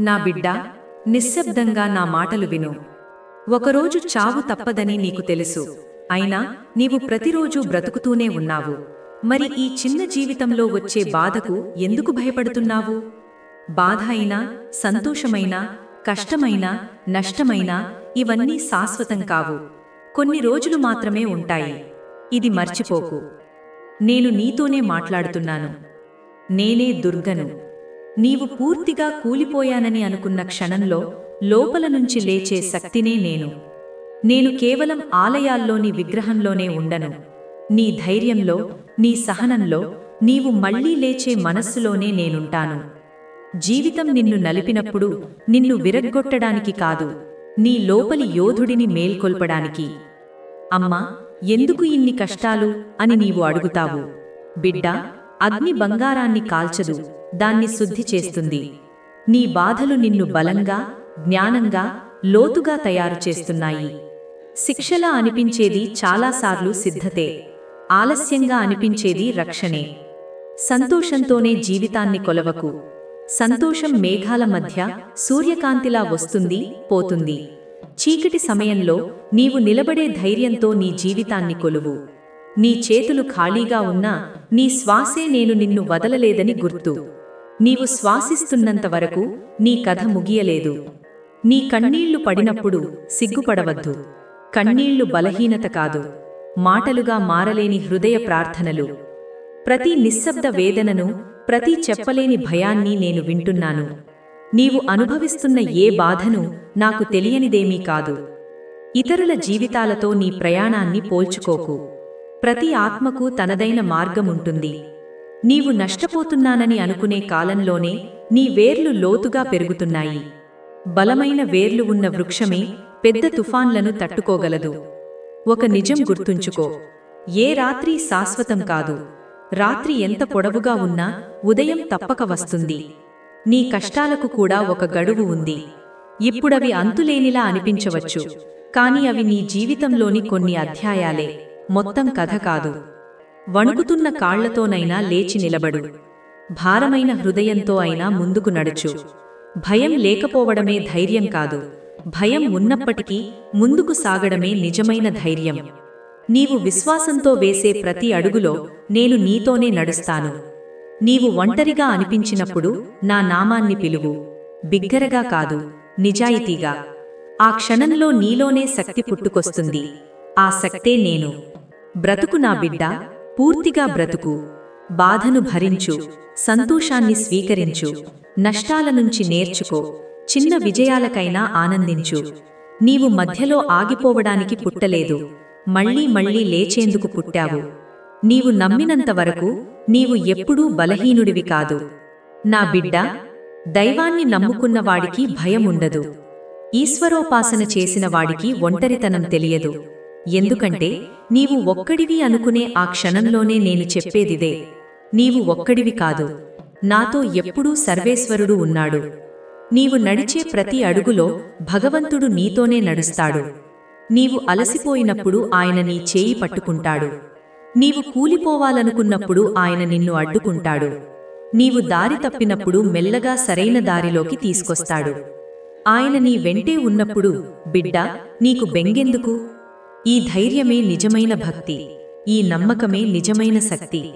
నా బిడ్డ నిశ్శబ్దంగా నా మాటలు విను. ఒకరోజు చావు తప్పదని నీకు తెలుసు. అయినా నీవు ప్రతిరోజూ బ్రతుకుతూనే ఉన్నావు. మరి ఈ చిన్న జీవితంలో వచ్చే బాధకు ఎందుకు భయపడుతున్నావు? బాధ అయినా సంతోషమైనా కష్టమైనా నష్టమైనా ఇవన్నీ శాశ్వతం కావు. కొన్ని రోజులు మాత్రమే ఉంటాయి. ఇది మర్చిపోకు. నేను నీతోనే మాట్లాడుతున్నాను. నేనే దుర్గను. నీవు పూర్తిగా కూలిపోయానని అనుకున్న క్షణంలో లోపల నుంచి లేచే శక్తినే నేను. నేను కేవలం ఆలయాల్లోని విగ్రహంలోనే ఉండను. నీ ధైర్యంలో నీ సహనంలో నీవు మళ్ళీ లేచే మనస్సులోనే నేనుంటాను. జీవితం నిన్ను నలిపినప్పుడు నిన్ను విరగ్గొట్టడానికి కాదు నీ లోపలి యోధుడిని మేల్కొల్పడానికి. అమ్మా ఎందుకు ఇన్ని కష్టాలు అని నీవు అడుగుతావు? బిడ్డా అగ్ని బంగారాన్ని కాల్చదు. దాన్ని శుద్ధి చేస్తుంది. నీ బాధలు నిన్ను బలంగా జ్ఞానంగా లోతుగా తయారు చేస్తున్నాయి. శిక్షలా అనిపించేది చాలాసార్లు సిద్ధతే. ఆలస్యంగా అనిపించేది రక్షణే. సంతోషంతోనే జీవితాన్ని కొలవకు. సంతోషం మేఘాల మధ్య సూర్యకాంతిలా వస్తుంది పోతుంది. చీకటి సమయంలో నీవు నిలబడే ధైర్యంతో నీ జీవితాన్ని కొలువు. నీ చేతులు ఖాళీగా ఉన్నా నీ శ్వాసే నేను నిన్ను వదలలేదని గుర్తు. నీవు శ్వాసిస్తున్నంత వరకు నీ కథ ముగియలేదు. నీ కన్నీళ్ళు పడినప్పుడు సిగ్గుపడవద్దు. కన్నీళ్ళు బలహీనత కాదు. మాటలుగా మారలేని హృదయ ప్రార్థనలు. ప్రతి నిశ్శబ్ద వేదనను ప్రతి చెప్పలేని భయాన్ని నేను వింటున్నాను. నీవు అనుభవిస్తున్న ఏ బాధను నాకు తెలియనిదేమీ కాదు. ఇతరుల జీవితాలతో నీ ప్రయాణాన్ని పోల్చుకోకు. ప్రతి ఆత్మకు తనదైన మార్గముంటుంది. నీవు నష్టపోతున్నానని అనుకునే కాలంలోనే నీ వేర్లు లోతుగా పెరుగుతున్నాయి. బలమైన వేర్లు ఉన్న వృక్షమే పెద్ద తుఫాన్లను తట్టుకోగలదు. ఒక నిజం గుర్తుంచుకో. ఏ రాత్రి శాశ్వతం కాదు. రాత్రి ఎంత పొడవుగా ఉన్నా ఉదయం తప్పక వస్తుంది. నీ కష్టాలకు కూడా ఒక గడువు ఉంది. ఇప్పుడవి అంతులేనిలా అనిపించవచ్చు. కాని అవి నీ జీవితంలోని కొన్ని అధ్యాయాలే. మొత్తం కథ కాదు. వణుకుతున్న కాళ్ళతోనైనా లేచి నిలబడు. భారమైన హృదయంతో అయినా ముందుకు నడుచు. భయం లేకపోవడమే ధైర్యం కాదు. భయం ఉన్నప్పటికీ ముందుకు సాగడమే నిజమైన ధైర్యం. నీవు విశ్వాసంతో వేసే ప్రతి అడుగులో నేను నీతోనే నడుస్తాను. నీవు ఒంటరిగా అనిపించినప్పుడు నా నామాన్ని పిలువు. బిగ్గరగా కాదు నిజాయితీగా. ఆ క్షణంలో నీలోనే శక్తి పుట్టుకొస్తుంది. ఆ శక్తే నేను. బ్రతుకు నా బిడ్డ పూర్తిగా బ్రతుకు. బాధను భరించు. సంతోషాన్ని స్వీకరించు. నష్టాల నుంచి నేర్చుకో. చిన్న విజయాలకైనా ఆనందించు. నీవు మధ్యలో ఆగిపోవడానికి పుట్టలేదు. మళ్ళీ మళ్ళీ లేచేందుకు పుట్టావు. నీవు నమ్మినంత వరకు నీవు ఎప్పుడూ బలహీనుడివి కాదు. నా బిడ్డ దైవాన్ని నమ్ముకున్న వాడికి భయముండదు. ఈశ్వరోపాసన చేసిన వాడికి ఒంటరితనం తెలియదు. ఎందుకంటే నీవు ఒక్కడివి అనుకునే ఆ క్షణంలోనే నేను చెప్పేదిదే. నీవు ఒక్కడివి కాదు. నాతో ఎప్పుడూ సర్వేశ్వరుడు ఉన్నాడు. నీవు నడిచే ప్రతి అడుగులో భగవంతుడు నీతోనే నడుస్తాడు. నీవు అలసిపోయినప్పుడు ఆయన నీ చేయి పట్టుకుంటాడు. నీవు కూలిపోవాలనుకున్నప్పుడు ఆయన నిన్ను అడ్డుకుంటాడు. నీవు దారి తప్పినప్పుడు మెల్లగా సరైన దారిలోకి తీసుకొస్తాడు. ఆయన నీ వెంటే ఉన్నప్పుడు బిడ్డ నీకు బెంగెందుకు? ఈ ధైర్యమే నిజమైన భక్తి ఈ నమ్మకమే నిజమైన శక్తి.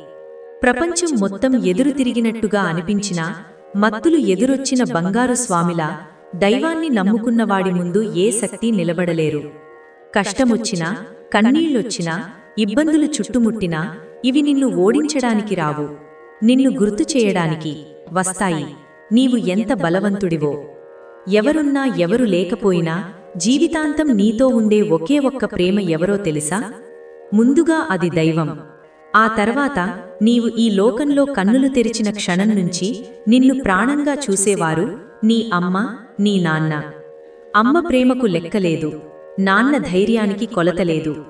ప్రపంచం మొత్తం ఎదురు తిరిగినట్టుగా అనిపించినా మత్తులు ఎదురొచ్చిన బంగారు స్వామిలా దైవాన్ని నమ్ముకున్నవాడి ముందు ఏ శక్తి నిలబడలేరు. కష్టమొచ్చినా కన్నీళ్ళొచ్చినా ఇబ్బందులు చుట్టుముట్టినా ఇవి నిన్ను ఓడించడానికి రావు. నిన్ను గుర్తు చేయడానికి వస్తాయి. నీవు ఎంత బలవంతుడివో. ఎవరున్నా ఎవరు లేకపోయినా జీవితాంతం నీతో ఉండే ఒకే ఒక్క ప్రేమ ఎవరో తెలుసా? ముందుగా అది దైవం. ఆ తర్వాత నీవు ఈ లోకంలో కన్నులు తెరిచిన క్షణం నుంచి నిన్ను ప్రాణంగా చూసేవారు నీ అమ్మ నీ నాన్న. అమ్మ ప్రేమకు లెక్కలేదు. నాన్న ధైర్యానికి కొలతలేదు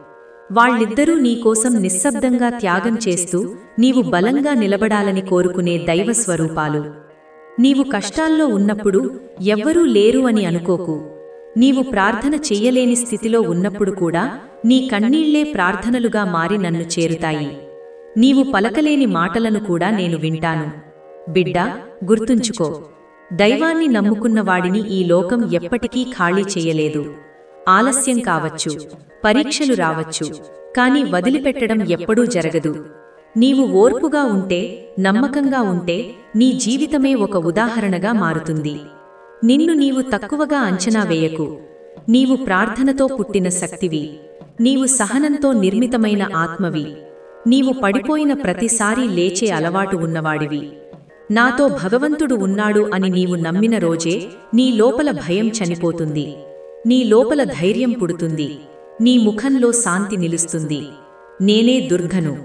వాళ్ళిద్దరూ నీకోసం నిశ్శబ్దంగా త్యాగం చేస్తూ నీవు బలంగా నిలబడాలని కోరుకునే దైవ స్వరూపాలు. నీవు కష్టాల్లో ఉన్నప్పుడు ఎవ్వరూ లేరు అని అనుకోకు. నీవు ప్రార్థన చెయ్యలేని స్థితిలో ఉన్నప్పుడు కూడా నీ కన్నీళ్ళే ప్రార్థనలుగా మారి నన్ను చేరుతాయి. నీవు పలకలేని మాటలను కూడా నేను వింటాను. బిడ్డా గుర్తుంచుకో. దైవాన్ని నమ్ముకున్న వాడిని ఈ లోకం ఎప్పటికీ ఖాళీ చెయ్యలేదు ఆలస్యం కావచ్చు పరీక్షలు రావచ్చు కాని వదిలిపెట్టడం ఎప్పుడూ జరగదు. నీవు ఓర్పుగా ఉంటే నమ్మకంగా ఉంటే నీ జీవితమే ఒక ఉదాహరణగా మారుతుంది. నిన్ను నీవు తక్కువగా అంచనా వేయకు. నీవు ప్రార్థనతో పుట్టిన శక్తివి. నీవు సహనంతో నిర్మితమైన ఆత్మవి. నీవు పడిపోయిన ప్రతిసారీ లేచే అలవాటు ఉన్నవాడివి. నాతో భగవంతుడు ఉన్నాడు అని నీవు నమ్మిన రోజే నీ లోపల భయం చనిపోతుంది. నీ లోపల ధైర్యం పుడుతుంది. నీ ముఖంలో శాంతి నిలుస్తుంది. నేనే దుర్గను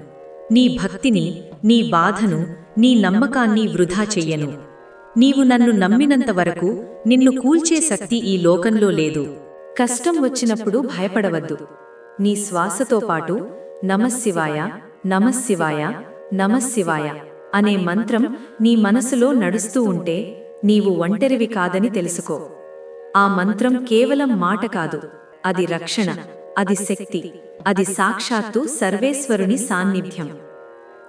నీ భక్తిని నీ బాధను నీ నమ్మకాన్ని వృధా చెయ్యను. నీవు నన్ను నమ్మినంత వరకు నిన్ను కూల్చే శక్తి ఈ లోకంలో లేదు. కష్టం వచ్చినప్పుడు భయపడవద్దు. నీ శ్వాసతో పాటు నమశివాయ నమశివాయ నమశివాయ అనే మంత్రం నీ మనసులో నడుస్తూ ఉంటే నీవు ఒంటరివి కాదని తెలుసుకో. ఆ మంత్రం కేవలం మాట కాదు. అది రక్షణ అది శక్తి అది సాక్షాత్తు సర్వేశ్వరుని సాన్నిధ్యం.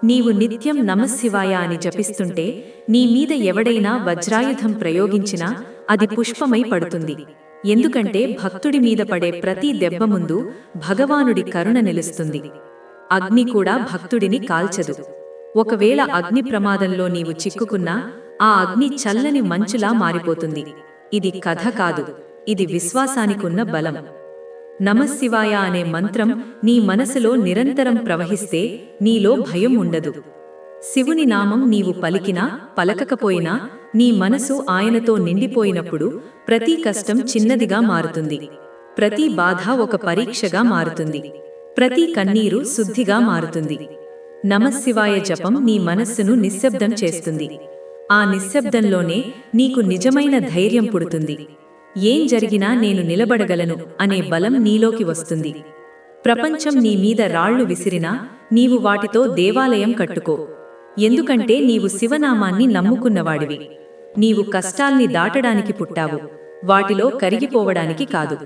నీవు నిత్యం నమశివాయ అని జపిస్తుంటే నీ మీద ఎవడైనా వజ్రాయుధం ప్రయోగించినా అది పుష్పమై పడుతుంది. ఎందుకంటే భక్తుడి మీద పడే ప్రతి దెబ్బ ముందు భగవానుడి కరుణ నిలుస్తుంది. అగ్ని కూడా భక్తుడిని కాల్చదు. ఒకవేళ అగ్ని ప్రమాదంలో నీవు చిక్కుకున్నా ఆ అగ్ని చల్లని మంచులా మారిపోతుంది. ఇది కథ కాదు. ఇది విశ్వాసానికున్న బలం. నమశివాయ అనే మంత్రం నీ మనసులో నిరంతరం ప్రవహిస్తే నీలో భయం ఉండదు. శివుని నామం నీవు పలికినా పలకకపోయినా నీ మనసు ఆయనతో నిండిపోయినప్పుడు ప్రతి కష్టం చిన్నదిగా మారుతుంది. ప్రతి బాధ ఒక పరీక్షగా మారుతుంది. ప్రతి కన్నీరు శుద్ధిగా మారుతుంది. నమశివాయ జపం నీ మనస్సును నిశ్శబ్దం చేస్తుంది. ఆ నిశ్శబ్దంలోనే నీకు నిజమైన ధైర్యం పుడుతుంది. ఏం జరిగినా నేను నిలబడగలను అనే బలం నీలోకి వస్తుంది. ప్రపంచం నీ మీద రాళ్ళు విసిరినా నీవు వాటితో దేవాలయం కట్టుకో. ఎందుకంటే నీవు శివనామాన్ని నమ్ముకున్నవాడివి. నీవు కష్టాల్ని దాటడానికి పుట్టావు. వాటిలో కరిగిపోవడానికి కాదు.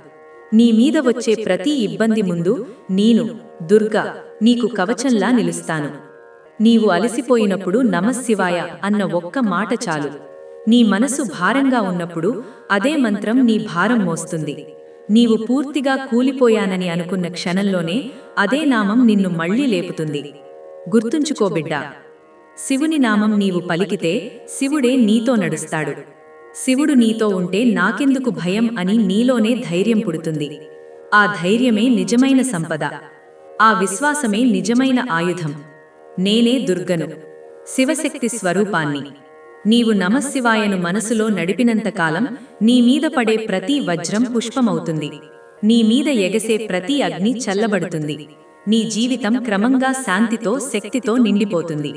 నీ మీద వచ్చే ప్రతి ఇబ్బంది ముందు నేను దుర్గా నీకు కవచంలా నిలుస్తాను. నీవు అలసిపోయినప్పుడు నమశివాయ అన్న ఒక్క మాట చాలు. నీ మనసు భారంగా ఉన్నప్పుడు అదే మంత్రం నీ భారం మోస్తుంది. నీవు పూర్తిగా కూలిపోయానని అనుకున్న క్షణంలోనే అదే నామం నిన్ను మళ్ళీ లేపుతుంది. గుర్తుంచుకో బిడ్డా. శివుని నామం నీవు పలికితే శివుడే నీతో నడుస్తాడు. శివుడు నీతో ఉంటే నాకెందుకు భయం అని నీలోనే ధైర్యం పుడుతుంది. ఆ ధైర్యమే నిజమైన సంపద. ఆ విశ్వాసమే నిజమైన ఆయుధం. నేనే దుర్గను. శివశక్తి స్వరూపాన్ని. నీవు నమశివాయను మనసులో నడిపినంతకాలం నీ మీద పడే ప్రతి వజ్రం పుష్పమవుతుంది. నీ మీద ఎగసే ప్రతి అగ్ని చల్లబడుతుంది. నీ జీవితం క్రమంగా శాంతితో శక్తితో నిండిపోతుంది.